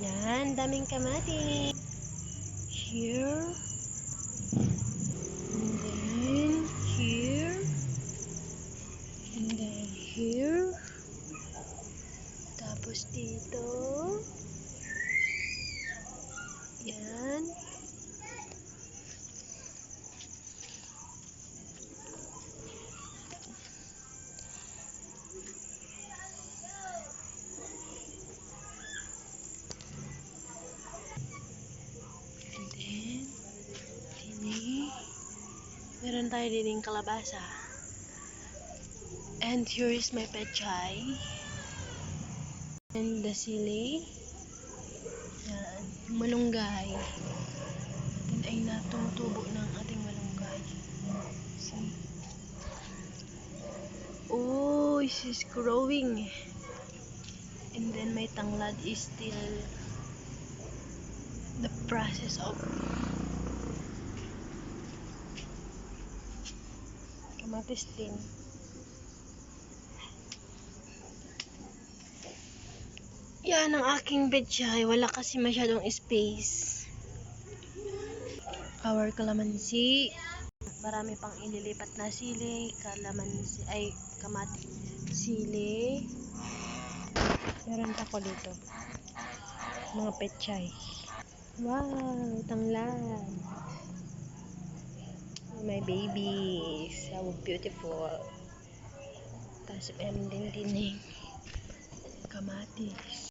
Yan, daming kamatis. Here. And then here. And then here. Tapos dito. Yan. And then, dini, meron tayo dining kalabasa. And here is my pechay. And the sili. Yan, malunggay. Yan ay natutubo ng ating malunggay. See? Oh, she's growing. And then my tanglad is still the process of kamatis din. Yan ang aking betchay. Wala kasi masyadong space. Our calamansi. Marami pang ililipat na sili. Calamansi. Ay, kamati. Sili. Meron pa ko dito. Mga petchay. Wow, tanglad. My babies. How beautiful. Tapos meron din dining kamatis.